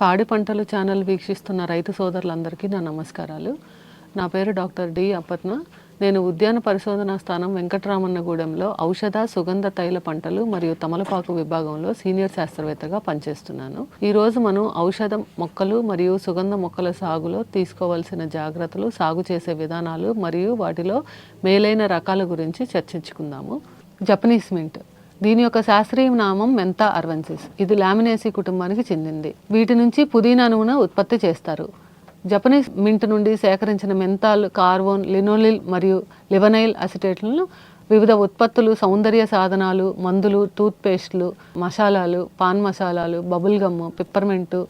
పాడి పంటలు ఛానల్ వీక్షిస్తున్న రైతు సోదరులందరికీ నా నమస్కారాలు. నా పేరు డాక్టర్ డి అప్పత్న నేను ఉద్యాన పరిశోధనా స్థానం వెంకటరామన్నగూడెంలో ఔషధ సుగంధ తైల పంటలు మరియు తమలపాకు విభాగంలో సీనియర్ శాస్త్రవేత్తగా పనిచేస్తున్నాను. ఈరోజు మనం ఔషధ మొక్కలు మరియు సుగంధ మొక్కల సాగులో తీసుకోవాల్సిన జాగ్రత్తలు సాగు చేసే విధానాలు మరియు వాటిలో మేలైన రకాల గురించి చర్చించుకుందాము. Japanese mint. దీని యొక్క శాస్త్రీయ నామం మెంతా అర్వెన్సిస్. ఇది లామినేసి కుటుంబానికి చెందింది. వీటి నుంచి పుదీనా నూనె ఉత్పత్తి చేస్తారు. జపనీస్ మింట్ నుండి సేకరించిన మెంతాల్ కార్బోన్ లినోలిల్ మరియు లివనైల్ అసిటేట్లను వివిధ ఉత్పత్తులు సౌందర్య సాధనాలు మందులు టూత్ పేస్ట్లు మసాలాలు పాన్ మసాలాలు బబుల్ గమ్ పిప్పర్మెంటు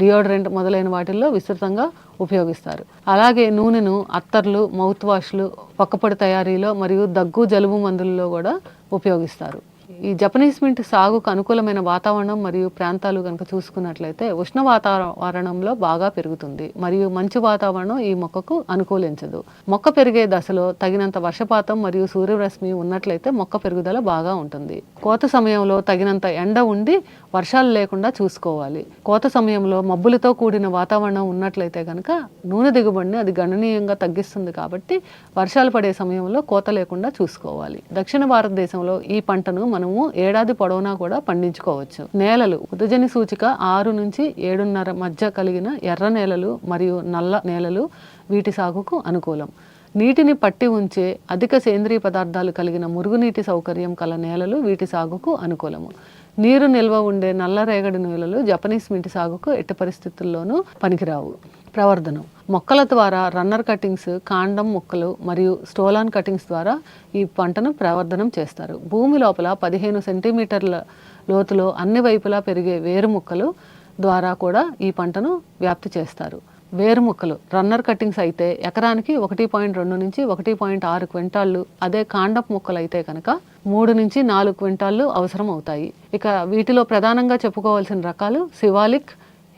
డియోడరెంట్ మొదలైన వాటిల్లో విస్తృతంగా ఉపయోగిస్తారు. అలాగే నూనెను అత్తర్లు మౌత్ వాష్లు పక్కపొడి తయారీలో మరియు దగ్గు జలుబు మందులలో కూడా ఉపయోగిస్తారు. ఈ జపనీస్ మింట్ సాగుకు అనుకూలమైన వాతావరణం మరియు ప్రాంతాలు కనుక చూసుకున్నట్లయితే ఉష్ణ వాతావరణంలో బాగా పెరుగుతుంది. మరియు మంచు వాతావరణం ఈ మొక్కకు అనుకూలించదు. మొక్క పెరిగే దశలో తగినంత వర్షపాతం మరియు సూర్యరశ్మి ఉన్నట్లయితే మొక్క పెరుగుదల బాగా ఉంటుంది. కోత సమయంలో తగినంత ఎండ ఉండి వర్షాలు లేకుండా చూసుకోవాలి. కోత సమయంలో మబ్బులతో కూడిన వాతావరణం ఉన్నట్లయితే కనుక నూనె దిగుబడిని అది గణనీయంగా తగ్గిస్తుంది కాబట్టి వర్షాలు పడే సమయంలో కోత లేకుండా చూసుకోవాలి. దక్షిణ భారతదేశంలో ఈ పంటను మనము ఏడాది పొడవునా కూడా పండించుకోవచ్చు. నేలలు ఉదజని సూచిక ఆరు నుంచి ఏడున్నర మధ్య కలిగిన ఎర్ర నేలలు మరియు నల్ల నేలలు వీటి సాగుకు అనుకూలం. నీటిని పట్టి ఉంచే అధిక సేంద్రియ పదార్థాలు కలిగిన మురుగునీటి సౌకర్యం కల నేలలు వీటి సాగుకు అనుకూలము. నీరు నిల్వ ఉండే నల్లరేగడి నేలలు జపనీస్ మింటి సాగుకు ఎట్టి పరిస్థితుల్లోనూ పనికిరావు. ప్రవర్ధనం. మొక్కల ద్వారా రన్నర్ కటింగ్స్ కాండం మొక్కలు మరియు స్టోలాన్ కటింగ్స్ ద్వారా ఈ పంటను ప్రవర్ధనం చేస్తారు. భూమి లోపల పదిహేను సెంటీమీటర్ల లోతులో అన్ని వైపులా పెరిగే వేరు మొక్కలు ద్వారా కూడా ఈ పంటను వ్యాప్తి చేస్తారు. వేరు మొక్కలు రన్నర్ కటింగ్స్ అయితే ఎకరానికి ఒకటి పాయింట్ రెండు నుంచి ఒకటి పాయింట్ ఆరు క్వింటాళ్ళు అదే కాండపు మొక్కలు అయితే కనుక మూడు నుంచి నాలుగు క్వింటాళ్ళు అవసరం అవుతాయి. ఇక వీటిలో ప్రధానంగా చెప్పుకోవాల్సిన రకాలు శివాలిక్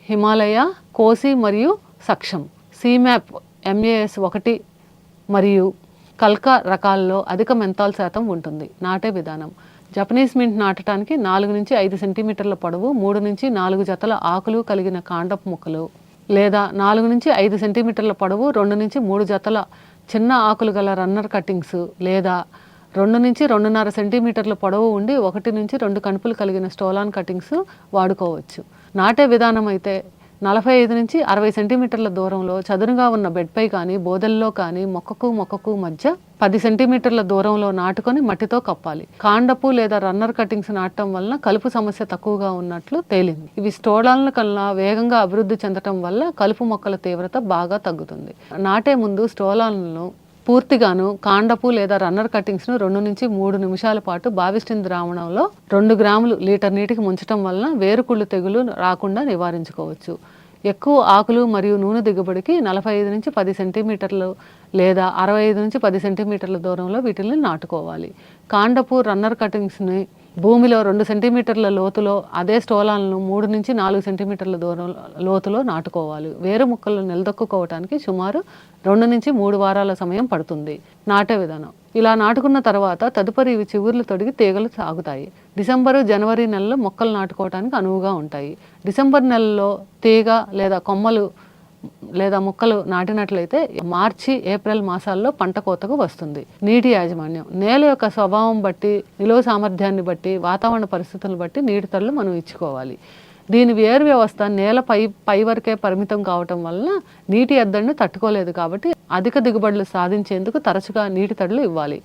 హిమాలయ కోసి మరియు సక్షం. సీమ్యాప్ ఎంఏఎస్ ఒకటి మరియు కల్కా రకాల్లో అధిక మెంతాల్ శాతం ఉంటుంది. నాటే విధానం. జపనీస్ మింట్ నాటడానికి నాలుగు నుంచి ఐదు సెంటీమీటర్ల పొడవు మూడు నుంచి నాలుగు జతల ఆకులు కలిగిన కాండపు ముక్కలు లేదా నాలుగు నుంచి ఐదు సెంటీమీటర్ల పొడవు రెండు నుంచి మూడు జతల చిన్న ఆకులు గల రన్నర్ కటింగ్స్ లేదా రెండు నుంచి రెండున్నర సెంటీమీటర్ల పొడవు ఉండి ఒకటి నుంచి రెండు కణుపులు కలిగిన స్టోలాన్ కటింగ్స్ వాడుకోవచ్చు. నాటే విధానం అయితే నలభై ఐదు నుంచి అరవై సెంటీమీటర్ల దూరంలో చదునుగా ఉన్న బెడ్పై కానీ బోదెల్లో కానీ మొక్కకు మొక్కకు మధ్య పది సెంటీమీటర్ల దూరంలో నాటుకొని మట్టితో కప్పాలి. కాండపు లేదా రన్నర్ కటింగ్స్ నాటడం వలన కలుపు సమస్య తక్కువగా ఉన్నట్లు తేలింది. ఇవి స్టోడాలను కన్నా వేగంగా అభివృద్ధి చెందటం వల్ల కలుపు మొక్కల తీవ్రత బాగా తగ్గుతుంది. నాటే ముందు స్టోలాలను పూర్తిగాను కాండపు లేదా రన్నర్ కటింగ్స్ను రెండు నుంచి మూడు నిమిషాల పాటు బావిస్టిన్ ద్రావణంలో రెండు గ్రాములు లీటర్ నీటికి ముంచడం వలన వేరుకుళ్ళు తెగులు రాకుండా నివారించుకోవచ్చు. ఎక్కువ ఆకులు మరియు నూనె దిగుబడికి నలభై ఐదు నుంచి పది సెంటీమీటర్లు లేదా అరవై ఐదు నుంచి పది సెంటీమీటర్ల దూరంలో వీటిని నాటుకోవాలి. కాండపు రన్నర్ కటింగ్స్ని భూమిలో రెండు సెంటీమీటర్ల లోతులో అదే స్టోలాలను మూడు నుంచి నాలుగు సెంటీమీటర్ల దూరం లోతులో నాటుకోవాలి. వేరు ముక్కలు నిలదొక్కుకోవటానికి సుమారు రెండు నుంచి మూడు వారాల సమయం పడుతుంది. నాటే విధానం. ఇలా నాటుకున్న తర్వాత తదుపరి ఇవి చిగుర్లు తొడిగి తీగలు సాగుతాయి. డిసెంబరు జనవరి నెలలో మొక్కలు నాటుకోవడానికి అనువుగా ఉంటాయి. డిసెంబర్ నెలలో తీగ లేదా కొమ్మలు లేదా మొక్కలు నాటినట్లయితే మార్చి ఏప్రిల్ మాసాల్లో పంట కోతకు వస్తుంది. నీటి యాజమాన్యం. నేల యొక్క స్వభావం బట్టి నిలువ సామర్థ్యాన్ని బట్టి వాతావరణ పరిస్థితులను బట్టి నీటి తడులు మనం ఇచ్చుకోవాలి. దీని వేరు వ్యవస్థ నేల పై పై వరకే పరిమితం కావటం వలన నీటి ఎద్దడిని తట్టుకోలేదు కాబట్టి అధిక దిగుబడులు సాధించేందుకు తరచుగా నీటి తడులు ఇవ్వాలి.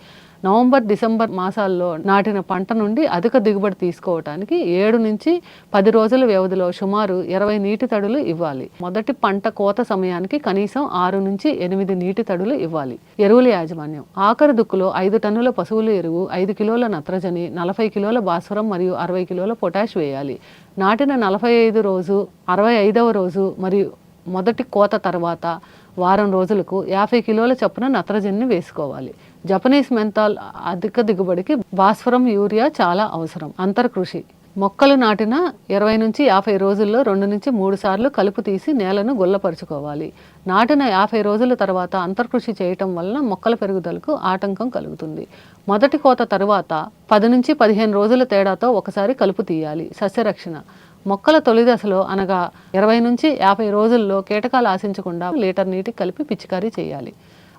నవంబర్ డిసెంబర్ మాసాల్లో నాటిన పంట నుండి అధిక దిగుబడి తీసుకోవటానికి ఏడు నుంచి పది రోజుల వ్యవధిలో సుమారు ఇరవై నీటి తడులు ఇవ్వాలి. మొదటి పంట కోత సమయానికి కనీసం ఆరు నుంచి ఎనిమిది నీటి తడులు ఇవ్వాలి. ఎరువుల యాజమాన్యం. ఆఖరి దుక్కులో ఐదు టన్నుల పశువుల ఎరువు ఐదు కిలోల నత్రజని నలభై కిలోల భాస్వరం మరియు అరవై కిలోల పొటాష్ వేయాలి. నాటిన నలభై ఐదు రోజు అరవై ఐదవ రోజు మరియు మొదటి కోత తర్వాత వారం రోజులకు యాభై కిలోల చొప్పున నత్రజనిని వేసుకోవాలి. జపనీస్ మెంతాల్ అధిక దిగుబడికి భాస్వరం యూరియా చాలా అవసరం. అంతర్కృషి. మొక్కలు నాటిన ఇరవై నుంచి యాభై రోజుల్లో రెండు నుంచి మూడు సార్లు కలుపు తీసి నేలను గుల్లపరుచుకోవాలి. నాటిన యాభై రోజుల తర్వాత అంతర్కృషి చేయటం వలన మొక్కల పెరుగుదలకు ఆటంకం కలుగుతుంది. మొదటి కోత తరువాత పది నుంచి పదిహేను రోజుల తేడాతో ఒకసారి కలుపు తీయాలి. సస్యరక్షణ. మొక్కల తొలి దశలో అనగా ఇరవై నుంచి యాభై రోజుల్లో కీటకాలు ఆశించకుండా లీటర్ నీటికి కలిపి పిచికారీ చేయాలి.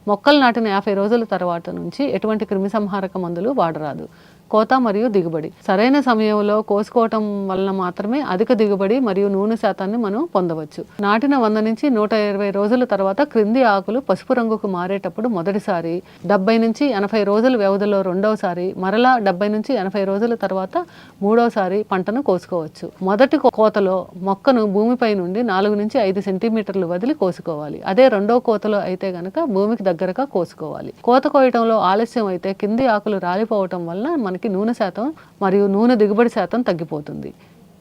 మొక్కలు నాటిన యాభై రోజుల తర్వాత నుంచి ఎటువంటి క్రిమిసంహారక మందులు వాడరాదు. కోత మరియు దిగుబడి. సరైన సమయంలో కోసుకోవటం వలన మాత్రమే అధిక దిగుబడి మరియు నూనె శాతాన్ని మనం పొందవచ్చు. నాటిన వంద నుంచి నూట ఇరవై రోజుల తర్వాత క్రింది ఆకులు పసుపు రంగుకు మారేటప్పుడు మొదటిసారి డెబ్బై నుంచి ఎనభై రోజుల వ్యవధిలో రెండవసారి మరలా డెబ్బై నుంచి ఎనభై రోజుల తర్వాత మూడవసారి పంటను కోసుకోవచ్చు. మొదటి కోతలో మొక్కను భూమిపై నుండి నాలుగు నుంచి ఐదు సెంటీమీటర్లు వదిలి కోసుకోవాలి. అదే రెండో కోతలో అయితే గనక భూమికి దగ్గరగా కోసుకోవాలి. కోత కోయటంలో ఆలస్యం అయితే కింది ఆకులు రాలిపోవటం వల్ల మనకి నూనె శాతం మరియు నూనె దిగుబడి శాతం తగ్గిపోతుంది.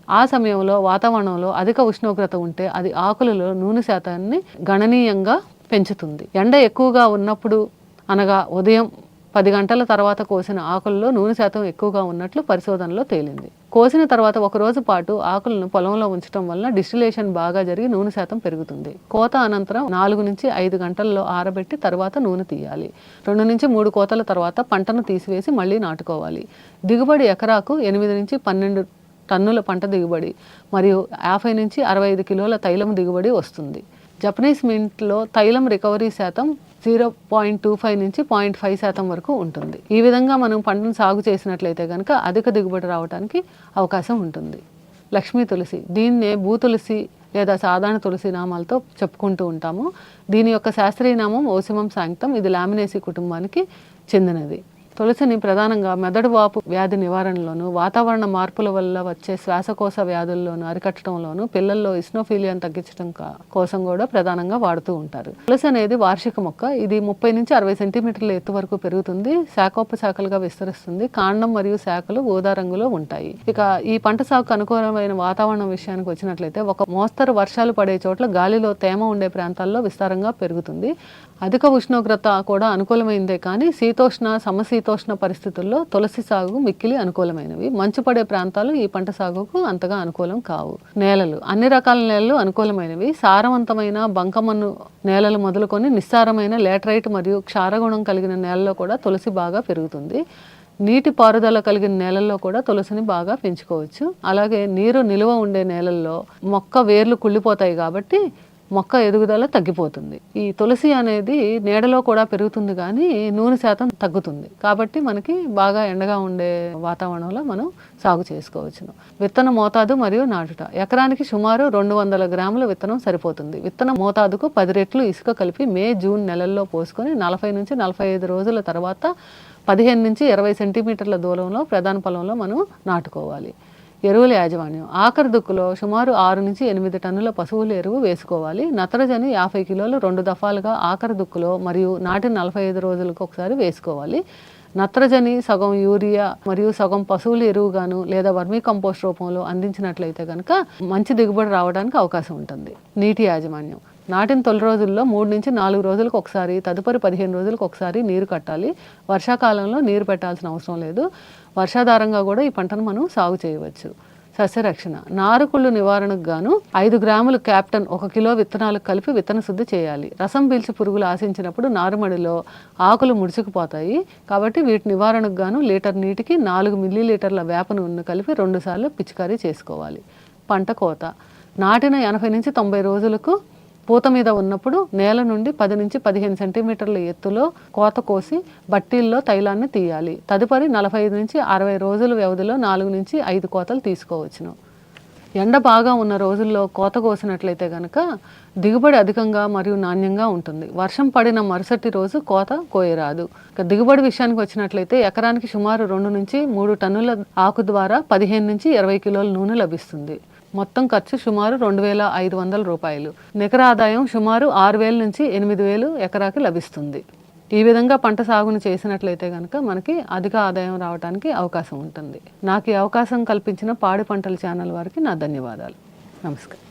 ఆ సమయంలో వాతావరణంలో అధిక ఉష్ణోగ్రత ఉంటే అది ఆకులలో నూనె శాతాన్ని గణనీయంగా పెంచుతుంది. ఎండ ఎక్కువగా ఉన్నప్పుడు అనగా ఉదయం పది గంటల తర్వాత కోసిన ఆకుల్లో నూనె శాతం ఎక్కువగా ఉన్నట్లు పరిశోధనలో తేలింది. కోసిన తర్వాత ఒక రోజు పాటు ఆకులను పొలంలో ఉంచడం వల్ల డిస్టిలేషన్ బాగా జరిగి నూనె శాతం పెరుగుతుంది. కోత అనంతరం నాలుగు నుంచి ఐదు గంటల్లో ఆరబెట్టి తర్వాత నూనె తీయాలి. రెండు నుంచి మూడు కోతల తర్వాత పంటను తీసివేసి మళ్ళీ నాటుకోవాలి. దిగుబడి ఎకరాకు ఎనిమిది నుంచి పన్నెండు టన్నుల పంట దిగుబడి మరియు యాభై నుంచి అరవై ఐదు కిలోల తైలం దిగుబడి వస్తుంది. జపనీస్ మింట్లో తైలం రికవరీ శాతం జీరో పాయింట్ టూ ఫైవ్ నుంచి పాయింట్ ఫైవ్ శాతం వరకు ఉంటుంది. ఈ విధంగా మనం పంటను సాగు చేసినట్లయితే కనుక అధిక దిగుబడి రావడానికి అవకాశం ఉంటుంది. లక్ష్మీ తులసి దీన్నే భూ తులసి లేదా సాధారణ తులసి నామాలతో చెప్పుకుంటూ ఉంటాము. దీని యొక్క శాస్త్రీయ నామం ఓసిమం సాంక్తం. ఇది లామినేసి కుటుంబానికి చెందినది. తులసిని ప్రధానంగా మెదడు వాపు వ్యాధి నివారణలోను వాతావరణ మార్పుల వల్ల వచ్చే శ్వాసకోశ వ్యాధుల్లోను అరికట్టడంలోను పిల్లల్లో ఇస్నోఫీలియాను తగ్గించడం కోసం కూడా ప్రధానంగా వాడుతూ ఉంటారు. తులసి అనేది వార్షిక మొక్క. ఇది ముప్పై నుంచి అరవై సెంటీమీటర్ల ఎత్తు వరకు పెరుగుతుంది శాఖోపశాఖలుగా విస్తరిస్తుంది కాండం మరియు శాఖలు ఊదా రంగులో ఉంటాయి. ఇక ఈ పంట సాగుకు అనుకూలమైన వాతావరణం విషయానికి వచ్చినట్లయితే ఒక మోస్తరు వర్షాలు పడే చోట్ల గాలిలో తేమ ఉండే ప్రాంతాల్లో విస్తారంగా పెరుగుతుంది. అధిక ఉష్ణోగ్రత కూడా అనుకూలమైందే కానీ శీతోష్ణ సమశీతోష్ణ పరిస్థితుల్లో తులసి సాగు మిక్కిలి అనుకూలమైనవి. మంచు పడే ప్రాంతాలు ఈ పంట సాగుకు అంతగా అనుకూలం కావు. నేలలు అన్ని రకాల నేలలు అనుకూలమైనవి. సారవంతమైన బంకమన్ను నేలలు మొదలుకొని నిస్సారమైన లేటరైట్ మరియు క్షారగుణం కలిగిన నేలలో కూడా తులసి బాగా పెరుగుతుంది. నీటి పారుదల కలిగిన నేలల్లో కూడా తులసిని బాగా పెంచుకోవచ్చు. అలాగే నీరు నిలువ ఉండే నేలల్లో మొక్క వేర్లు కుళ్ళిపోతాయి కాబట్టి మొక్క ఎదుగుదల తగ్గిపోతుంది. ఈ తులసి అనేది నీడలో కూడా పెరుగుతుంది కానీ నూనె శాతం తగ్గుతుంది. కాబట్టి మనకి బాగా ఎండగా ఉండే వాతావరణంలో మనం సాగు చేసుకోవచ్చును. విత్తన మోతాదు మరియు నాటుట. ఎకరానికి సుమారు రెండు వందల గ్రాముల విత్తనం సరిపోతుంది. విత్తన మోతాదుకు పది రెట్లు ఇసుక కలిపి మే జూన్ నెలల్లో పోసుకొని నలభై నుంచి నలభై ఐదు రోజుల తర్వాత పదిహేను నుంచి ఇరవై సెంటీమీటర్ల దూరంలో ప్రధాన పొలంలో మనం నాటుకోవాలి. ఎరువుల యాజమాన్యం. ఆఖరి దుక్కులో సుమారు ఆరు నుంచి ఎనిమిది టన్నుల పశువుల ఎరువు వేసుకోవాలి. నత్రజని యాభై కిలోలు రెండు దఫాలుగా ఆఖరి దుక్కులో మరియు నాటి నలభై ఐదు రోజులకు ఒకసారి వేసుకోవాలి. నత్రజని సగం యూరియా మరియు సగం పశువుల ఎరువుగాను లేదా వర్మీ కంపోస్ట్ రూపంలో అందించినట్లయితే కనుక మంచి దిగుబడి రావడానికి అవకాశం ఉంటుంది. నీటి యాజమాన్యం. నాటిన తొలి రోజుల్లో మూడు నుంచి నాలుగు రోజులకు ఒకసారి తదుపరి పదిహేను రోజులకు ఒకసారి నీరు కట్టాలి. వర్షాకాలంలో నీరు పెట్టాల్సిన అవసరం లేదు. వర్షాధారంగా కూడా ఈ పంటను మనం సాగు చేయవచ్చు. సస్యరక్షణ. నారుకుళ్ళు నివారణకు గాను ఐదు గ్రాములు క్యాప్టన్ ఒక కిలో విత్తనాలు కలిపి విత్తన శుద్ధి చేయాలి. రసం పీల్చి పురుగులు ఆశించినప్పుడు నారుమడిలో ఆకులు ముడుచుకుపోతాయి. కాబట్టి వీటి నివారణకు గాను లీటర్ నీటికి నాలుగు మిల్లీ లీటర్ల వేప నూనె కలిపి రెండుసార్లు పిచికారీ చేసుకోవాలి. పంట కోత. నాటిన ఎనభై నుంచి తొంభై రోజులకు పూత మీద ఉన్నప్పుడు నేల నుండి పది నుంచి పదిహేను సెంటీమీటర్ల ఎత్తులో కోత కోసి బట్టీల్లో తైలాన్ని తీయాలి. తదుపరి నలభై ఐదు నుంచి అరవై రోజుల వ్యవధిలో నాలుగు నుంచి ఐదు కోతలు తీసుకోవచ్చును. ఎండ బాగా ఉన్న రోజుల్లో కోత కోసినట్లయితే కనుక దిగుబడి అధికంగా మరియు నాణ్యంగా ఉంటుంది. వర్షం పడిన మరుసటి రోజు కోత కోయరాదు. ఇక దిగుబడి విషయానికి వచ్చినట్లయితే ఎకరానికి సుమారు రెండు నుంచి మూడు టన్నుల ఆకు ద్వారా పదిహేను నుంచి ఇరవై కిలోల నూనె లభిస్తుంది. మొత్తం ఖర్చు సుమారు రెండు వేల ఐదు వందల రూపాయలు. నికర ఆదాయం సుమారు ఆరు వేల నుంచి ఎనిమిది వేలు ఎకరాకి లభిస్తుంది. ఈ విధంగా పంట సాగును చేసినట్లయితే కనుక మనకి అధిక ఆదాయం రావడానికి అవకాశం ఉంటుంది. నాకు ఈ అవకాశం కల్పించిన పాడి పంటల ఛానల్ వారికి నా ధన్యవాదాలు. నమస్కారం.